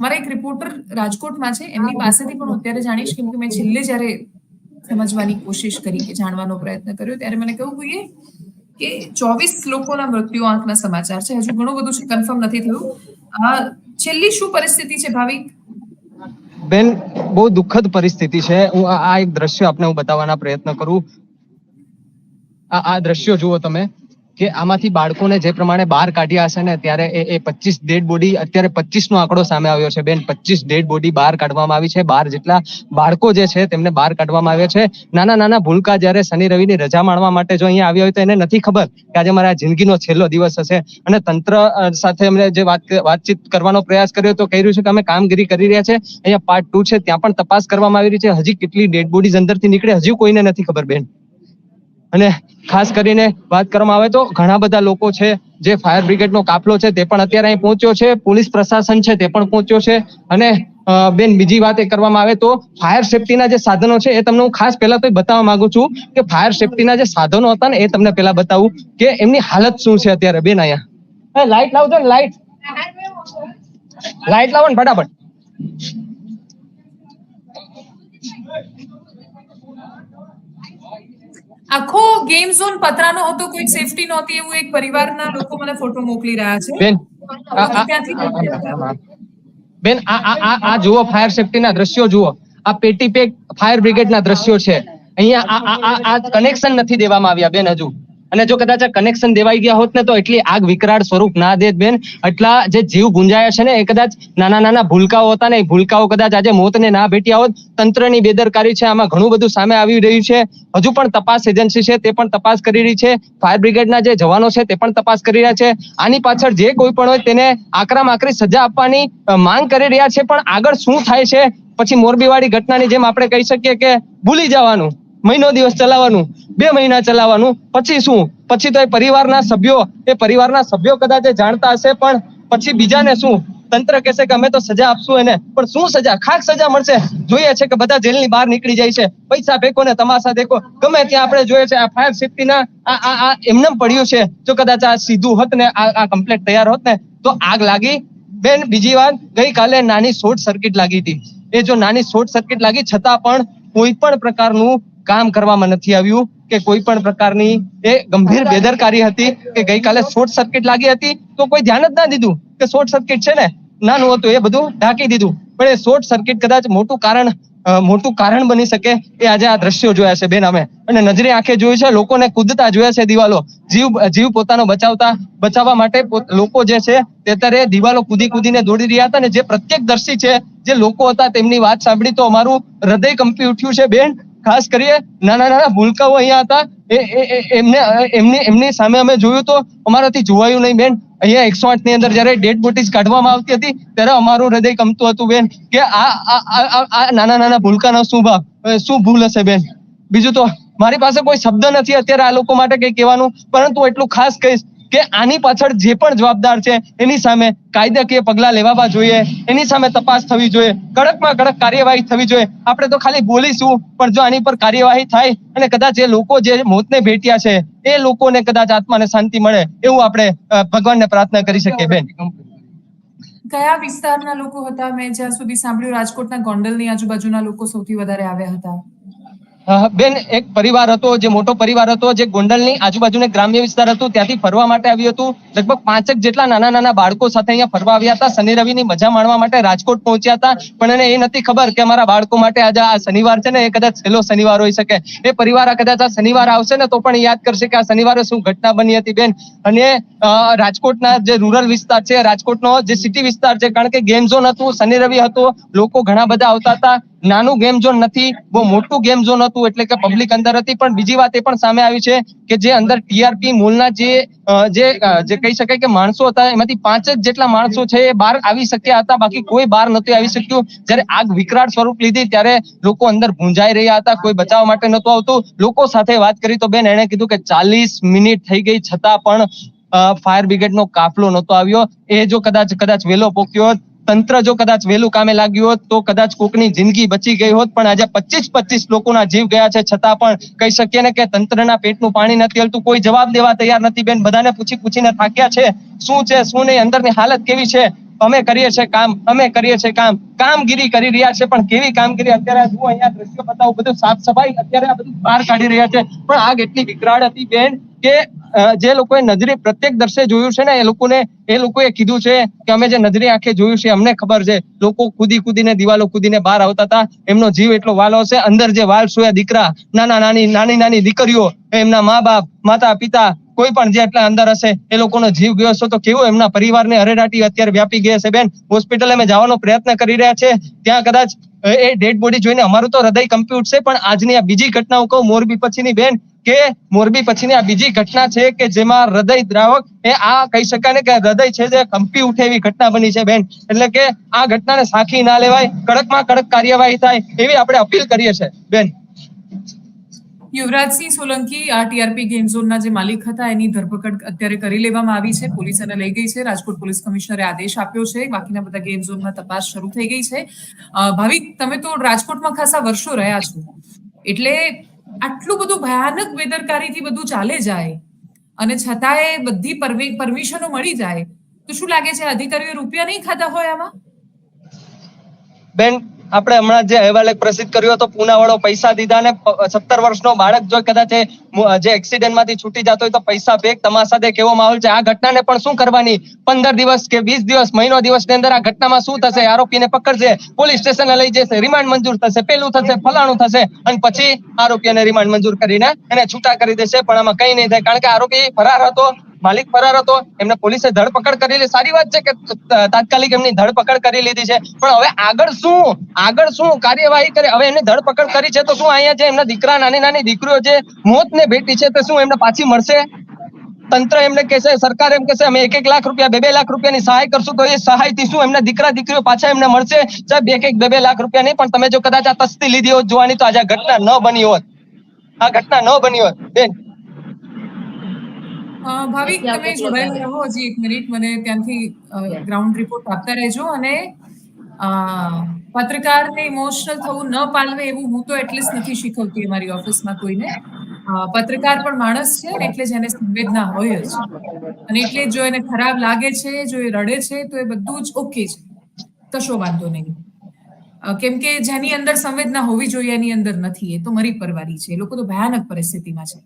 મારા એક રિપોર્ટર રાજકોટમાં છે એમની પાસેથી પણ હું અત્યારે જાણીશ કેમ કે મેં છેલ્લે જ્યારે સમજવાની કોશિશ કરી કે જાણવાનો પ્રયત્ન કર્યો ત્યારે મને કહ્યું જોઈએ કે ચોવીસ લોકોના મૃત્યુ આંકના સમાચાર છે. હજુ ઘણું બધું છે કન્ફર્મ નથી થયું. આ છેલ્લી શું પરિસ્થિતિ છે ભાવિક? બેન બહુ દુઃખદ પરિસ્થિતિ છે. હું આ આ એક દ્રશ્ય આપને હું બતાવવાના પ્રયત્ન કરું. આ આ દ્રશ્યો જુઓ તમે. કે આમાંથી બાળકોને જે પ્રમાણે બહાર કાઢ્યા હશે ને ત્યારે એ એ પચીસ ડેડ બોડી, અત્યારે પચીસ નો આંકડો સામે આવ્યો છે. બેન પચીસ ડેડ બોડી બહાર કાઢવામાં આવી છે. બાર જેટલા બાળકો જે છે તેમને બહાર કાઢવામાં આવ્યા છે. નાના નાના ભૂલકા જ્યારે શનિ, રવિની રજા માણવા માટે જો અહીંયા આવ્યા હોય તો એને નથી ખબર કે આજે મારા જિંદગીનો છેલ્લો દિવસ હશે. અને તંત્ર સાથે અમને જે વાત વાતચીત કરવાનો પ્રયાસ કર્યો તો કહી રહ્યું છે કે અમે કામગીરી કરી રહ્યા છે. અહીંયા પાર્ટ ટુ છે. ત્યાં પણ તપાસ કરવામાં આવી રહી છે. હજી કેટલી ડેડ બોડીઝ અંદરથી નીકળે, હજી કોઈને નથી ખબર, બેન. અને ખાસ કરીને વાત કરવામાં આવે તો ઘણા બધા લોકો છે જે ફાયર બ્રિગેડનો કાફલો છે તે પણ અત્યારે અહીં પહોંચ્યો છે, પોલીસ પ્રશાસન છે તે પણ પહોંચ્યો છે અને બેન બીજી વાત એ કરવામાં આવે તો ફાયર સેફટીના જે સાધનો છે એ તમને હું ખાસ પહેલા તો બતાવવા માંગુ છું કે ફાયર સેફટીના જે સાધનો હતા ને એ તમને પહેલા બતાવું કે એમની હાલત શું છે અત્યારે? બેન અહીંયા. લાઈટ લાવજો ને, લાઈટ. લાઈટ લાવો ને ફટાફટ. આખો ગેમ ઝોન પતરાનો હતો કોઈ સેફટી નહોતી એવું એક પરિવારના લોકો મને ફોટો મોકલી રહ્યા છે. બેન આ- આ- ત્યાંથી બેન આ આ આ જુઓ ફાયર સેફટીના દ્રશ્યો જુઓ. આ પેટી પેક ફાયર બ્રિગેડના દ્રશ્યો છે. અહીંયા આ આ કનેક્શન નથી દેવામાં આવ્યા બેન હજુ. અને જો કદાચ કનેક્શન દેવાઈ ગયા હોત ને તો એટલી આગ વિકરાળ સ્વરૂપ ના દેત બેન. એટલા જે જીવ ગુંજાયા છે ને, એ કદાચ નાના નાના ભૂલકાઓ હતા ને, એ ભૂલકાઓ કદાચ આજે મોતને ના ભેટ્યા હોત. તંત્રની બેદરકારી છે, આમાં ઘણું બધું સામે આવી રહ્યું છે. હજુ પણ તપાસ એજન્સી છે, તે પણ તપાસ કરી રહી છે. ફાયર બ્રિગેડના જે જવાનો છે, તે પણ તપાસ કરી રહ્યા છે. આની પાછળ જે કોઈ પણ હોય તેને આકરામ આકરી સજા આપવાની માંગ કરી રહ્યા છે. પણ આગળ શું થાય છે? પછી મોરબીવાળી ઘટનાની જેમ આપણે કહી શકીએ કે ભૂલી જવાનું. મહિનો દિવસ ચલાવવાનું, બે મહિના ચલાવવાનું, પછી શું? પછી તો એ પરિવારના સભ્યો, એ પરિવારના સભ્યો કદાચ જાણતા હશે, પણ પછી બીજાને શું? તંત્ર કહેશે કે અમે તો સજા આપશું એને. પણ શું સજા? ખાક સજા મળશે. જોઈએ છે કે બધા જેલની બહાર નીકળી જાય છે. પૈસા ફેંકો ને તમાશા દેખો ગમે ત્યાં આપણે જોઈએ છે, આ ફાયર સેફટીના આ આ આ એમને પડ્યું છે. જો કદાચ આ સીધું હોત ને, આ આ કમ્પ્લેટ તૈયાર હોત ને, તો આગ લાગી. બેન, બીજી વાત ગઈકાલે નાની શોર્ટ સર્કિટ લાગી હતી. એ જો નાની શોર્ટ સર્કિટ લાગી, છતાં પણ કોઈ પણ પ્રકારનું કામ કરવામાં નથી આવ્યું કે કોઈ પણ પ્રકારની એ ગંભીર બેદરકારી હતી કે ગઈકાલે શોર્ટ સર્કિટ લાગી હતી તો કોઈ ધ્યાન જ ના દીધું કે શોર્ટ સર્કિટ છે ને? નાનું હતું એ બધું ઢાંકી દીધું. પણ એ શોર્ટ સર્કિટ કદાચ મોટું કારણ મોટું કારણ બની શકે એ આજે આ દ્રશ્યો જોયા છે બેન અમે અને નજરે આંખે જોયું છે લોકોને કૂદતા જોયા છે દિવાલો. જીવ જીવ પોતાનો બચાવતા બચાવવા માટે લોકો જે છે તે અત્યારે દિવાલો કૂદી કૂદીને દોડી રહ્યા હતા અને જે પ્રત્યેક દર્શી છે જે લોકો હતા તેમની વાત સાંભળી તો અમારું હૃદય કંપી ઉઠ્યું છે બેન. ખાસ કરીએ, નાના નાના ભૂલકાઓ અહીંયા હતા. એમને, એમની એમની સામે અમે જોયું તો અમારાથી જોવાયું નહીં બેન. અહીંયા એકસો આઠની અંદર જયારે ડેડ બોટીઝ કાઢવામાં આવતી હતી, ત્યારે અમારું હૃદય કમતું હતું બેન કે આ નાના નાના ભૂલકાનો શું ભાવ શું ભૂલ હશે બેન? બીજું તો મારી પાસે કોઈ શબ્દ નથી, અત્યારે આ લોકો માટે કઈ કહેવાનું, પરંતુ એટલું ખાસ કહીશ કે આની પાછળ જે પણ જવાબદાર છે, એની સામે કાયદાકીય પગલા લેવા જોઈએ, એની સામે તપાસ થવી જોઈએ, કડકમાં કડક કાર્યવાહી થવી જોઈએ. આપણે તો ખાલી બોલીશું, પણ જો આની પર કાર્યવાહી થાય અને કદાચ એ લોકો જે મોતને ભેટ્યા છે, એ લોકોને કદાચ આત્માને શાંતિ મળે, એવું આપણે ભગવાનને પ્રાર્થના કરી શકીએ, બેન. કયા વિસ્તારના લોકો હતા? મેં જ્યાં સુધી સાંભળ્યું, રાજકોટના ગોંડલની આજુબાજુના લોકો સૌથી વધારે આવ્યા હતા. બેન, એક પરિવાર હતો, જે મોટો પરિવાર હતો, જે ગોંડલની આજુબાજુને ગ્રામ્ય વિસ્તાર હતું, ત્યાંથી ફરવા માટે આવ્યું હતું. લગભગ પાંચેક જેટલા નાના નાના બાળકો સાથે અહીંયા ફરવા આવ્યા હતા. શનિ રવિની મજા માણવા માટે રાજકોટ પહોંચ્યા હતા. પણ એને એ નથી ખબર કે અમારા બાળકો માટે આજે આ શનિવાર છે ને, એ કદાચ છેલ્લો શનિવાર હોઈ શકે. એ પરિવાર આ કદાચ આ શનિવાર આવશે ને, તો પણ યાદ કરશે કે આ શનિવારે શું ઘટના બની હતી, બેન. અને રાજકોટના જે રૂરલ વિસ્તાર છે, રાજકોટનો જે સિટી વિસ્તાર છે, કારણ કે ગેમ ઝોન હતું, શનિ રવિ હતો, લોકો ઘણા બધા આવતા હતા. નાનું ગેમ ઝોન નથી, બહુ મોટું ગેમ ઝોન હતું એટલે કે પબ્લિક અંદર હતી, પણ બીજી વાત એ પણ સામે આવી છે કે જે અંદર ટીઆરપી મૂળના જે જે જે કહી શકાય કે માણસો હતા, એમાંથી પાંચ જ જેટલા માણસો છે એ બહાર આવી શક્યા હતા, બાકી કોઈ બહાર નથી આવી શક્યું. જ્યારે આગ વિકરાળ સ્વરૂપ લીધી, ત્યારે લોકો અંદર ભૂંજાઈ રહ્યા હતા, કોઈ બચાવવા માટે નહોતું આવતું. લોકો સાથે વાત કરી તો બેન એણે કીધું કે ચાલીસ મિનિટ થઈ ગઈ, છતાં પણ ફાયર બ્રિગેડનો કાફલો નહોતો આવ્યો. એ જો કદાચ કદાચ વેલો પોક્યો તંત્ર જો કદાચ વહેલું કામે લાગ્યું હોત, તો કદાચ કોકની જિંદગી બચી ગઈ હોત. પણ આજે પચીસ પચીસ લોકોના જીવ ગયા છે છતાં પણ કહી શકીએ ને કે તંત્રના પેટનું પાણી નથી હલતું. કોઈ જવાબ દેવા તૈયાર નથી બેન. બધાને પૂછી પૂછીને થાક્યા છે. શું છે, શું નહીં? અંદરની હાલત કેવી છે? અમે કરીએ છીએ કામ, અમે કરીએ છીએ કામ. કામગીરી કરી રહ્યા છે, પણ કેવી કામગીરી? અત્યારે જુઓ, અહીંયા દ્રશ્યો બતાવું, બધું સાફ સફાઈ અત્યારે આ બધું બહાર કાઢી રહ્યા છે. પણ આગ એટલી વિકરાળ હતી બેન કે જે લોકોએ નજરે પ્રત્યેક દર્શે જોયું છે ને, એ લોકોને, એ લોકોએ કીધું છે કે અમે જે નજરે આંખે જોયું છે, અમને ખબર છે. લોકો કૂદી કૂદીને, દિવાલો કૂદીને બહાર આવતા હતા. એમનો જીવ એટલો વાલો છે. અંદર જે વાલ સોયા દીકરા, નાના, નાની નાની નાની દીકરીઓ, એમના મા બાપ માતા પિતા કોઈ પણ જે એટલા અંદર હશે, એ લોકોનો જીવ ગયો છે તો કેવું એમના પરિવારને અરેરાટી અત્યારે વ્યાપી ગયા છે બેન હોસ્પિટલ અમે જવાનો પ્રયત્ન કરી રહ્યા છે. ત્યાં કદાચ એ ડેડ બોડી જોઈને અમારું તો હૃદય કંપી ઉઠશે પણ આજની આ બીજી ઘટના હું કહું મોરબી પછીની, બેન, કે મોરબી પછીની આ બીજી ઘટના છે કે જેમાં હૃદય દ્રાવક, એ આ કહી શકાય ને કે હૃદય છે જે કંપી ઉઠે એવી ઘટના બની છે, બેન. એટલે કે આ ઘટનાને સાખી ના લેવાય, કડકમાં કડક કાર્યવાહી થાય, એવી આપણે અપીલ કરીએ છીએ, બેન. યુવરાજસિંહ સોલંકી આ ટીઆરપી ગેમ ઝોનના જે માલિક હતા, એની ધરપકડ અત્યારે કરી લેવામાં આવી છે. પોલીસ એને લઈ ગઈ છે. રાજકોટ પોલીસ કમિશનરે આદેશ આપ્યો છે. બાકીના બધા ગેમ ઝોનમાં તપાસ શરૂ થઈ ગઈ છે. ભાવિક, તમે તો રાજકોટમાં ખાસા વર્ષો રહ્યા છો. એટલે આટલું બધું ભયાનક બેદરકારીથી બધું ચાલે જાય અને છતાંય બધી પરમિશનો મળી જાય, તો શું લાગે છે, અધિકારીઓ રૂપિયા નહીં ખાતા હોય આમાં? બેન આપણે હમણાં જે અહેવાલ એક પ્રસિદ્ધ કર્યો હતો પૂના વાળો પૈસા દીધા ને સત્તર વર્ષનો બાળક જો કદાચ જે એક્સિડન્ટમાંથી છૂટી જતો હોય તો પૈસા બેગ તમાશા દે કેવો માહોલ છે? આ ઘટનાને પણ શું કરવાની? પંદર દિવસ કે વીસ દિવસ, મહિનો દિવસની અંદર આ ઘટનામાં શું થશે? આરોપીને પકડશે, પોલીસ સ્ટેશન લઈ જશે, રિમાન્ડ મંજૂર થશે, પેલું થશે, ફલાણું થશે અને પછી આરોપીને રિમાન્ડ મંજૂર કરીને એને છૂટા કરી દેશે. પણ આમાં કઈ નહીં થાય, કારણ કે આરોપી ફરાર હતો માલિક ફરાર હતો, એમને પોલીસે ધરપકડ કરેલી સારી વાત છે કે તાત્કાલિક એમની ધરપકડ કરી લીધી છે. પણ હવે આગળ શું? આગળ શું કાર્યવાહી કરે? હવે એમની ધરપકડ કરી છે તો શું અહીંયા જે એમના દીકરા, નાની નાની દીકરીઓ જે મોતને ભેટી છે તો શું એમને પાછી મળશે? તંત્ર એમને કહેશે, સરકાર એમ કહેશે, અમે એક એક લાખ રૂપિયા બે બે લાખ રૂપિયાની સહાય કરશું તો એ સહાયથી શું એમના દીકરા, દીકરીઓ પાછા એમને મળશે? સાહેબ એક એક બે બે લાખ રૂપિયા નહીં, પણ તમે જો કદાચ આ તસ્તી લીધી હોત, જોવાની તો આજે ઘટના ન બની હોત. આ ઘટના ન બની હોત. બેન ભાવિક તમે જોડાયેલા રહો હજી એક મિનિટ. મને ત્યાંથી ગ્રાઉન્ડ રિપોર્ટ આપતા રહેજો અને પત્રકારને ઇમોશનલ થવું ન પાલવે એવું હું તો એટલીસ્ટ નથી શીખવતી અમારી ઓફિસમાં કોઈને. પત્રકાર પણ માણસ છે ને એટલે જ એને સંવેદના હોય જ. અને એટલે જો એને ખરાબ લાગે છે જો એ રડે છે તો એ બધું જ ઓકે છે. કશો વાંધો નહીં. કેમ કે જેની અંદર સંવેદના હોવી જોઈએ એની અંદર નથી. એ તો મરી પરવારી છે. એ લોકો તો ભયાનક પરિસ્થિતિમાં છે.